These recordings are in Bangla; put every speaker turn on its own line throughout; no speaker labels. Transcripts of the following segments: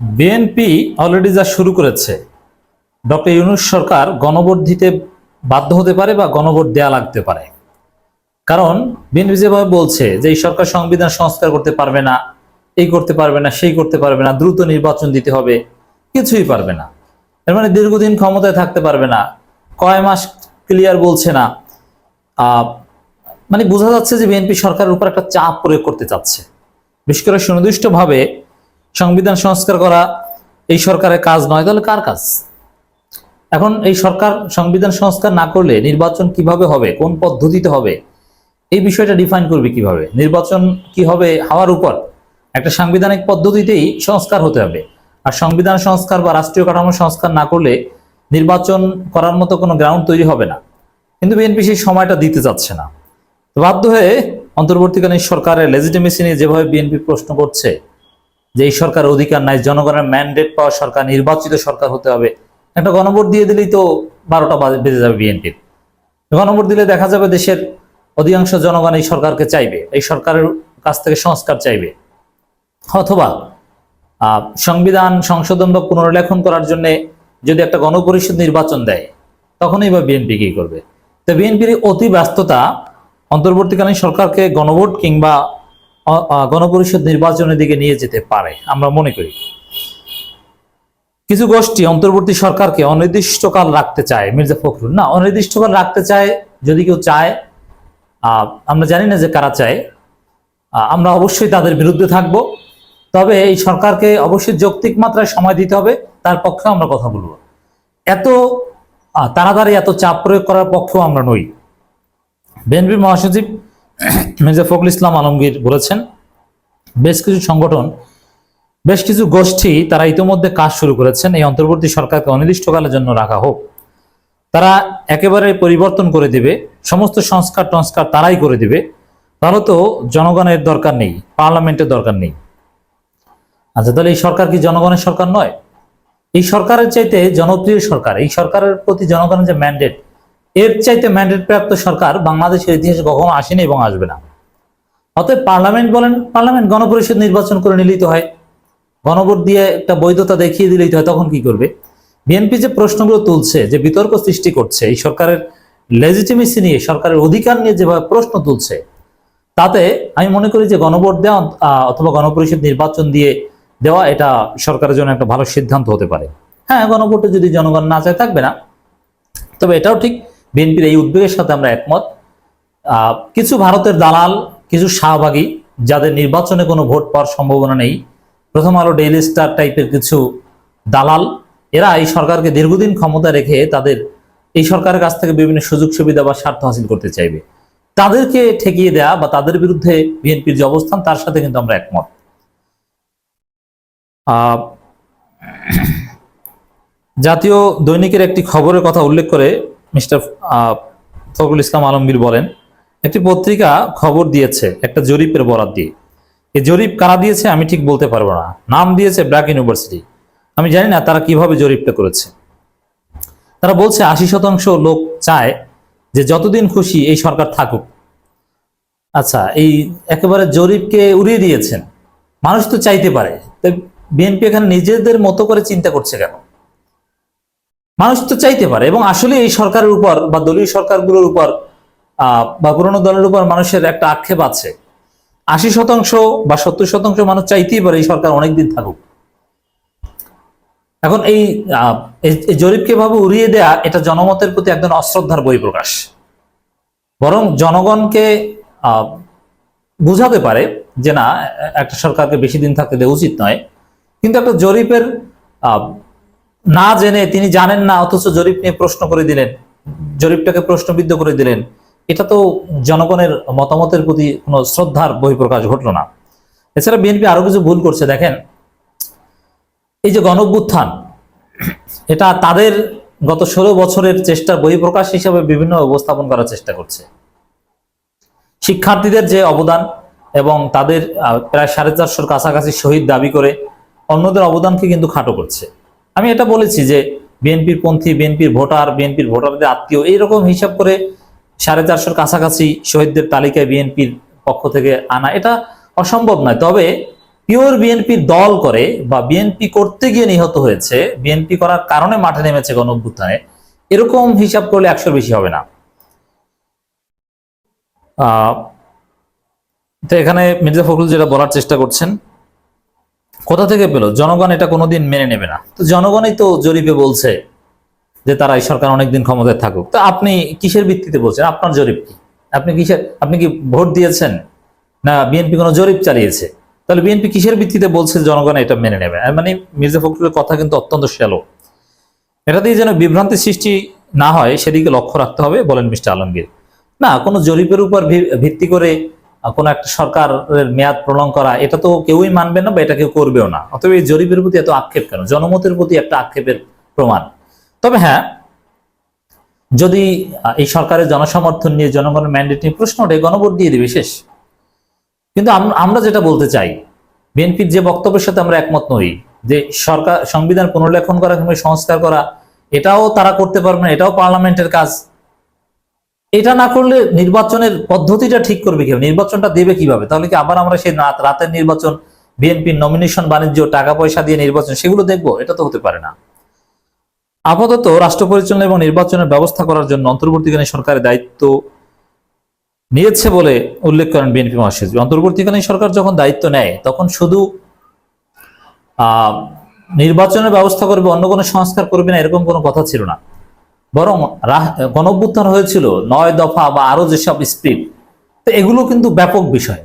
বিএনপি অলরেডি যা শুরু করেছে, ডক্টর ইউনুস সরকার গণভোট দিতে বাধ্য হতে পারে বা গণভোট দেয়া লাগতে পারে। কারণ বিএনপি যেভাবে বলছে যে এই সরকার সংবিধান সংস্কার করতে পারবে না, এই করতে পারবে না, সেই করতে পারবে না, দ্রুত নির্বাচন দিতে হবে, কিছুই পারবে না। এর মানে দীর্ঘদিন ক্ষমতায় থাকতে পারবে না, কয় মাস ক্লিয়ার বলছে না। মানে বোঝা যাচ্ছে যে বিএনপি সরকারের উপর একটা চাপ প্রয়োগ করতে চাচ্ছে। বিশেষ করে সুনির্দিষ্টভাবে সংবিধান সংস্কার করা এই সরকারের কাজ নয়, তাহলে কার কাজ? এখন এই সরকার সংবিধান সংস্কার না করলে নির্বাচন কীভাবে হবে? কোন পদ্ধতিতে হবে? এই বিষয়টা ডিফাইন করবে কীভাবে? নির্বাচন কি হবে হওয়ার উপর? একটা সাংবিধানিক পদ্ধতিতেই সংস্কার হতে হবে। আর সংবিধান সংস্কার বা রাষ্ট্রীয় কাঠামো সংস্কার না করলে নির্বাচন করার মতো কোনো গ্রাউন্ড তৈরি হবে না। কিন্তু বিএনপি সেই সময়টা দিতে যাচ্ছে না। বাধ্য হয়ে অন্তর্বর্তীকালীন সরকারের লেজিটিমেসি নিয়ে যেভাবে বিএনপি প্রশ্ন করছে যে এই সরকার অধিকার নাই, জনগণের ম্যান্ডেট পাওয়া সরকার, নির্বাচিত সরকার হতে হবে। একটা গণভোট দিয়ে দিলেই তো বারোটা বাজে- যাবে বিএনপির গণভোট দিলে দেখা যাবে দেশের অধিকাংশ জনগণ এই সরকারকে চাইবে, এই সরকারের কাছ থেকে সংস্কার চাইবে। অথবা সংবিধান সংশোধন বা পুনর্লেখন করার জন্য যদি একটা গণপরিষদ নির্বাচন দেয়, তখনই বা বিএনপি কি করবে? তো বিএনপির অতি ব্যস্ততা অন্তর্বর্তীকালীন সরকারকে গণভোট কিংবা গণপরিষদ নির্বাচনের দিকে নিয়ে যেতে পারে, আমরা মনে করি। কিছু গোষ্ঠী অন্তর্বর্তী সরকারকে অনির্দিষ্টকাল রাখতে চায়, মির্জা ফখরুল। না, অনির্দিষ্টকাল রাখতে চায় যদি কেউ চায় আমরা জানি না যে কারা চায়। আমরা অবশ্যই তাদের বিরুদ্ধে থাকব। তবে এই সরকারকে অবশ্যই যৌক্তিক মাত্রায় সময় দিতে হবে, তার পক্ষে আমরা কথা বলব। এত তাড়াতাড়ি এত চাপ প্রয়োগ করার পক্ষেও আমরা নই। বিএনপির মহাসচিব মির্জা ফখরুল ইসলাম আলমগীর বলেছেন, বেশ কিছু সংগঠন, বেশ কিছু গোষ্ঠী তারা ইতিমধ্যে কাজ শুরু করেছেন, এই অন্তর্বর্তী সরকারকে অনির্দিষ্টকালের জন্য রাখা হোক। তারা একেবারে পরিবর্তন করে দিবে, সমস্ত সংস্কার টংস্কার তারাই করে দিবে। তাহলে তো জনগণের দরকার নেই, পার্লামেন্টের দরকার নেই। আচ্ছা তাহলে এই সরকার কি জনগণের সরকার নয়? এই সরকারের চাইতে জনপ্রিয় সরকার, এই সরকারের প্রতি জনগণের যে ম্যান্ডেট এর চাইতে ম্যান্ডেট প্রাপ্ত সরকার বাংলাদেশের ইতিহাসে কখনো আসেনি এবং আসবে না। অতএব পার্লামেন্ট বলেন, পার্লামেন্ট গণপরিষদ নির্বাচন করে নিলেই তো হয়। গণভোট দিয়ে একটা বৈধতা দেখিয়ে দিলেই তো হয়, তখন কি করবে? বিএনপি যে প্রশ্নগুলো তুলছে, যে বিতর্ক সৃষ্টি করছে, এই সরকারের লেজিটিমেসি নিয়ে, সরকারের অধিকার নিয়ে যেভাবে প্রশ্ন তুলছে, তাতে আমি মনে করি যে গণভোট দেওয়া অথবা গণপরিষদ নির্বাচন দিয়ে দেওয়া এটা সরকারের জন্য একটা ভালো সিদ্ধান্ত হতে পারে। হ্যাঁ গণভোটে যদি জনগণ না চায় থাকবে না। তবে এটাও ঠিক বিএনপির এই উদ্বেগের সাথে আমরা একমত। কিছু ভারতের দালাল, কিছু শাহবাগী, যাদের নির্বাচনে কোনো ভোট পাওয়ার সম্ভাবনা নেই, প্রথম আলো ডেইলি স্টার টাইপের কিছু দালাল, এরা এই সরকারকে দীর্ঘদিন ক্ষমতা রেখে তাদের, এই সরকারের কাছ থেকে বিভিন্ন সুযোগ সুবিধা বা স্বার্থ হাসিল করতে চাইবে। তাদেরকে ঠেকিয়ে দেয়া বা তাদের বিরুদ্ধে বিএনপির যে অবস্থান, তার সাথে কিন্তু আমরা একমত। জাতীয় দৈনিকের একটি খবরের কথা উল্লেখ করে মিস্টার ফখরুল ইসলাম আলমগীর বলেন, একটি পত্রিকা খবর দিয়েছে, একটা জরিপের বরাত দিয়ে। এই জরিপ কারা দিয়েছে আমি ঠিক বলতে পারব না। নাম দিয়েছে ব্র্যাক ইউনিভার্সিটি। আমি জানি না তারা কীভাবে জরিপটা করেছে। তারা বলছে, আশি শতাংশ লোক চায় যে যতদিন খুশি এই সরকার থাকুক। আচ্ছা এই একেবারে জরিপকে উড়িয়ে দিয়েছেন। মানুষ তো চাইতে পারে। তো, বিএনপি এখানে নিজেদের মতো করে চিন্তা করছে কেন? মানুষ তো চাইতে পারে এবং আসলে এই সরকারের উপর বা দলীয় সরকারগুলোর উপর বা পুরনো দলের উপর মানুষের একটা আক্ষেপ আছে। আশি শতাংশ বা সত্তর শতাংশ মানুষ চাইতেই পারে এই সরকার অনেকদিন থাকুক। এখন এই জরিপকে ভাবে উড়িয়ে দেয়া এটা জনমতের প্রতি একজন অশ্রদ্ধার বহিঃপ্রকাশ। বরং জনগণকে বুঝাতে পারে যে না, একটা সরকারকে বেশি দিন থাকতে দেওয়া উচিত নয়। কিন্তু একটা জরিপের না জেনে তিনি জানেন না, অথচ জরিপ নিয়ে প্রশ্ন করে দিলেন। জরিপটাকে প্রশ্নবিদ্ধ করে দিলেন। এটা তো জনগণের মতামতের প্রতি কোনো শ্রদ্ধার বহিঃপ্রকাশ ঘটলো না। এছাড়া বিএনপি আরও কিছু ভুল করছে, দেখেন। এই যে গণভ্যুত্থান, এটা তাদের গত ষোলো বছরের চেষ্টা বহিঃপ্রকাশ হিসাবে বিভিন্ন উপস্থাপন করার চেষ্টা করছে। শিক্ষার্থীদের যে অবদান এবং তাদের প্রায় সাড়ে চারশোর কাছাকাছি শহীদ দাবি করে অন্যদের অবদানকে কিন্তু খাটো করছে। আমি এটা বলেছি যে বিএনপির পন্থী, বিএনপির ভোটার, বিএনপির ভোটারদের আত্মীয় এইরকম হিসাব করে সাড়ে চারশোর কাছাকাছি শহীদদের তালিকায় বিএনপির পক্ষ থেকে আনা এটা অসম্ভব নয়। তবে পিওর বিএনপির দল করে বা বিএনপি করতে গিয়ে নিহত হয়েছে, বিএনপি করার কারণে মাঠে নেমেছে গণ অভ্যুত্থানে এরকম হিসাব করলে একশোর বেশি হবে না। তো এখানে মির্জা ফখরুল যেটা বলার চেষ্টা করছেন কোথা থেকে পেল? জনগণ এটা কোনোদিন মেনে নেবে না। তো জনগণই তো জরিপে বলছে যে তারা এই সরকার অনেকদিন ক্ষমতায় থাকুক। তো আপনি কিসের ভিত্তিতে বলছেন? আপনার জরিপ কি? আপনি কিসের আপনি কি ভোট দিয়েছেন? না, বিএনপি কোনো জরিপ চালিয়েছে? তাহলে বিএনপি কিসের ভিত্তিতে বলছে জনগণ এটা মেনে নেবে? মানে মির্জা ফখরুলের কথা কিন্তু অত্যন্ত শ্যালো। এটা দিয়ে যেন বিভ্রান্তি সৃষ্টি না হয়, সেদিকে লক্ষ্য রাখতে হবে, বলেন মিস্টার আলমগীর। না, কোনো জরিপের উপর ভিত্তি করে কোনো একটা সরকারের মেয়াদ প্রলং করা, এটা তো কেউই মানবে না বা এটা কেউ করবেও না। অতএব এই জরিপের প্রতি এত আক্ষেপ কেন? জনমতের প্রতি একটা আক্ষেপের প্রমাণ। তবে হ্যাঁ যদি এই সরকারের জনসমর্থন নিয়ে জনগণের ম্যান্ডেট নিয়ে প্রশ্ন ওঠে, গণভোট দিয়ে দিবে, শেষ। কিন্তু আম- আমরা যেটা বলতে চাই, বিএনপির যে বক্তব্যের সাথে আমরা একমত নই, যে সরকার, সংবিধান পুনর্লেখন করা কিংবা সংস্কার করা, এটাও তারা করতে পারবে না, এটাও পার্লামেন্টের কাজ। এটা না করলে নির্বাচনের পদ্ধতিটা ঠিক করবে কীভাবে নির্বাচনটা দেবে কীভাবে? তাহলে কি আবার আমরা সেই রাত রাতের নির্বাচন বিএনপির নমিনেশন বাণিজ্য, টাকা পয়সা দিয়ে নির্বাচন, সেগুলো দেখব? এটা তো হতে পারে না। আপাতত রাষ্ট্র পরিচালনা এবং নির্বাচনের ব্যবস্থা করার জন্য অন্তর্বর্তীকালীন সরকারের দায়িত্ব নিয়েছে বলে উল্লেখ করেন বিএনপি মহাসচিব। অন্তর্বর্তীকালীন সরকার যখন দায়িত্ব নেয়, তখন শুধু নির্বাচনের ব্যবস্থা করবে, অন্য কোনো সংস্কার করবে না, এরকম কোনো কথা ছিল না। বরং গণভ্যুত্থান হয়েছিল নয় দফা বা আরও যেসব স্প্রিট তো এগুলো কিন্তু ব্যাপক বিষয়।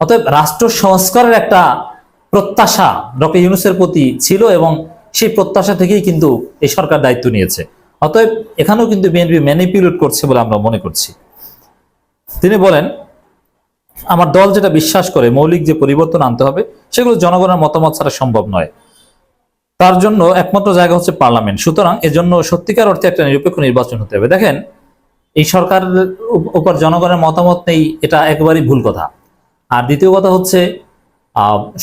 অতএব রাষ্ট্র সংস্কারের একটা প্রত্যাশা ডক্টর ইউনুসের প্রতি ছিল এবং সেই প্রত্যাশা থেকেই কিন্তু এই সরকার দায়িত্ব নিয়েছে। অতএব এখানেও কিন্তু বিএনপি ম্যানিপুলেট করছে বলে আমরা মনে করছি। তিনি বলেন, আমার দল যেটা বিশ্বাস করে, মৌলিক যে পরিবর্তন আনতে হবে, সেগুলো জনগণের মতামত ছাড়া সম্ভব নয়। তার জন্য একমাত্র জায়গা হচ্ছে পার্লামেন্ট। সুতরাং এজন্য সত্যিকার অর্থে একটা নিরপেক্ষ নির্বাচন হতে হবে। দেখেন, এই সরকারের উপর জনগণের মতামত নেই, এটা একেবারেই ভুল কথা। আর দ্বিতীয় কথা হচ্ছে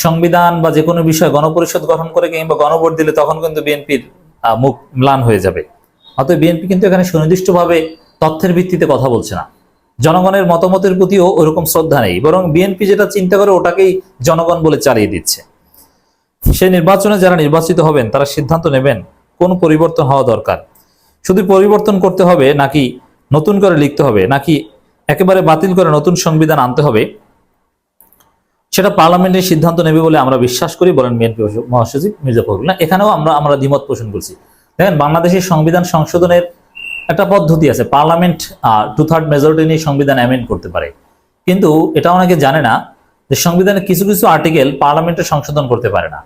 সংবিধান বা যে কোনো বিষয়ে গণপরিষদ গঠন করে কিংবা গণভোট দিলে তখন কিন্তু বিএনপির মুখ ম্লান হয়ে যাবে। অতএব বিএনপি কিন্তু এখানে সুনির্দিষ্টভাবে তথ্যের ভিত্তিতে কথা বলছে না। জনগণের মতামতের প্রতিও ওরকম শ্রদ্ধা নেই। বরং বিএনপি যেটা চিন্তা করে ওটাকেই জনগণ বলে চালিয়ে দিচ্ছে। সেই নির্বাচনে যারা নির্বাচিত হবেন, তারা সিদ্ধান্ত নেবেন কোন পরিবর্তন হওয়া দরকার। শুধু পরিবর্তন করতে হবে নাকি নতুন করে লিখতে হবে, নাকি একেবারে বাতিল করে নতুন সংবিধান আনতে হবে? সেটা পার্লামেন্টের সিদ্ধান্ত নেবে বলে আমরা বিশ্বাস করি, বলেন বিএনপি মহাসচিব মির্জা ফখরুল। না, এখানেও আমরা আমরা দ্বিমত পোষণ করছি। দেখেন, বাংলাদেশের সংবিধান সংশোধনের একটা পদ্ধতি আছে। পার্লামেন্ট টু থার্ড মেজরিটি নিয়ে সংবিধান অ্যামেন্ড করতে পারে। কিন্তু এটা অনেকে জানে না যে সংবিধানের কিছু কিছু আর্টিকেল পার্লামেন্টে সংশোধন করতে পারে না।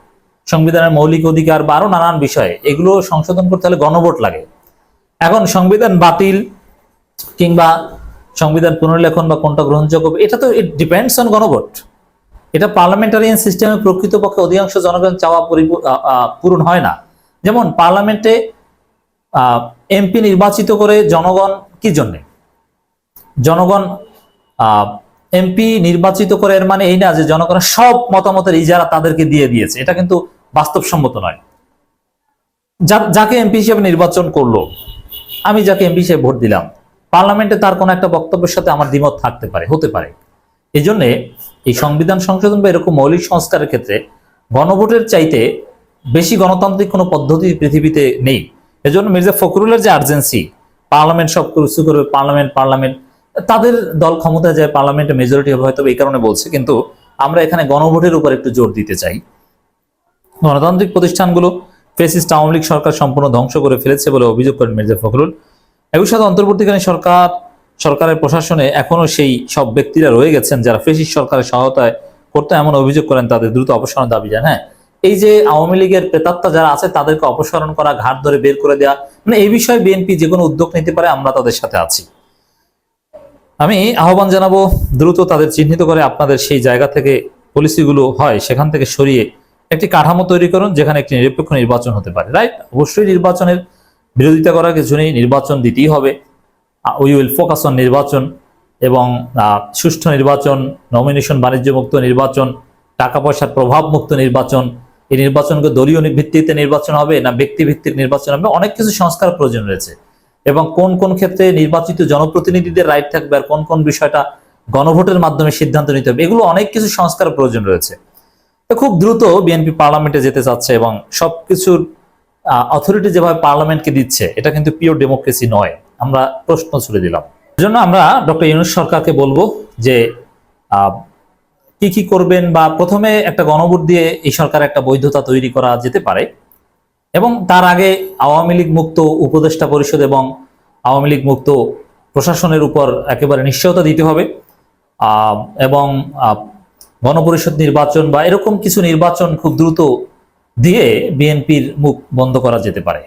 সংবিধানের মৌলিক অধিকার বা আরও নানান বিষয়ে। এগুলো সংশোধন করতে হলে গণভোট লাগে। এখন সংবিধান বাতিল কিংবা সংবিধান পুনর্লেখন বা কোনটা গ্রহণযোগ্য, এটা তো ইট ডিপেন্ডস অন গণভোট। এটা পার্লামেন্টারিয়ান সিস্টেমে প্রকৃতপক্ষে অধিকাংশ জনগণ চাওয়া পূরণ হয় না। যেমন পার্লামেন্টে এমপি নির্বাচিত করে জনগণ কি জন্যে? জনগণ এমপি নির্বাচিত করে এর মানে এই না যে জনগণের সব মতামতের ইজারা তাদেরকে দিয়ে দিয়েছে। এটা কিন্তু বাস্তবসম্মত নয়। যাকে এমপি হিসেবে নির্বাচন করল, আমি যাকে এমপি হিসেবে ভোট দিলাম, পার্লামেন্টে তার কোনো একটা বক্তব্যের সাথে আমার দ্বিমত থাকতে পারে, হতে পারে। এই জন্যে এই সংবিধান সংশোধন বা এরকম মৌলিক সংস্কারের ক্ষেত্রে গণভোটের চাইতে বেশি গণতান্ত্রিক কোনো পদ্ধতি পৃথিবীতে নেই। এজন্য মির্জা ফখরুলের যে আর্জেন্সি পার্লামেন্ট সব কিছু করবে, পার্লামেন্ট পার্লামেন্ট, তাদের দল ক্ষমতায় যায়, পার্লামেন্টে মেজরিটি হবে, হয়তো এই কারণে বলছে, কিন্তু আমরা এখানে গণভোটের উপর একটু জোর দিতে চাই। গণতান্ত্রিক প্রতিষ্ঠানগুলো ফেসিস্ট আওয়ামী লীগ সরকার সম্পূর্ণ ধ্বংস করে ফেলেছে বলে অভিযোগ করেন মির্জা ফখরুল। একই সাথে অন্তর্বর্তীকালীন সরকার, সরকারের প্রশাসনে এখনও সেই সব ব্যক্তিরা রয়ে গেছেন যারা ফেসিস্ট সরকারের সহায়তায় করতে এমন অভিযোগ করেন তাদের দ্রুত অপসারণ দাবি জানান হ্যাঁ এই যে আওয়ামী লীগের প্রেতাত্মা যারা আছে তাদেরকে অপসারণ করা, ঘাট ধরে বের করে দেওয়া মানে এই বিষয়ে বিএনপি যে কোনো উদ্যোগ নিতে পারে, আমরা তাদের সাথে আছি। আমি আহ্বান জানাব, দ্রুত তাদের চিহ্নিত করে আপনাদের সেই জায়গা থেকে পলিসিগুলো হয়, সেখান থেকে সরিয়ে একটি কাঠামো তৈরি করুন যেখানে একটি নিরপেক্ষ নির্বাচন হতে পারে রাইট অবশ্যই নির্বাচনের বিরোধিতা করার কিছু নেই, নির্বাচন দিতেই হবে। উই উইল ফোকাস অন নির্বাচন এবং সুষ্ঠু নির্বাচন নমিনেশন বাণিজ্যমুক্ত নির্বাচন টাকা পয়সার প্রভাব মুক্ত নির্বাচন। এই নির্বাচনকে দলীয় ভিত্তিতে নির্বাচন হবে না ব্যক্তি ভিত্তিক নির্বাচন হবে? অনেক কিছু সংস্কার প্রয়োজন রয়েছে। এবং কোন কোন ক্ষেত্রে নির্বাচিত জনপ্রতিনিধিদের রাইট থাকবে আর কোন কোন বিষয়টা গণভোটের মাধ্যমে সিদ্ধান্ত নিতে হবে? এগুলো অনেক কিছু সংস্কার প্রয়োজন রয়েছে। খুব দ্রুত বিএনপি পার্লামেন্টে যেতে চাচ্ছে এবং সবকিছুর অথরিটি যেভাবে পার্লামেন্টকে দিচ্ছে, এটা কিন্তু পিওর ডেমোক্রেসি নয়। আমরা প্রশ্ন ছুড়ে দিলাম। এজন্য আমরা ডক্টর ইউনুস সরকারকে বলব যে কি কি করবেন বা প্রথমে একটা গণভোট দিয়ে এই সরকার একটা বৈধতা তৈরি করা যেতে পারে এবং তার আগে আওয়ামী লীগ মুক্ত উপদেষ্টা পরিষদ এবং আওয়ামী লীগ মুক্ত প্রশাসনের উপর একেবারে নিশ্চয়তা দিতে হবে। এবং গণপরিষদ নির্বাচন বা এরকম কিছু নির্বাচন খুব দ্রুত দিয়ে বিএনপির মুখ বন্ধ করা যেতে পারে।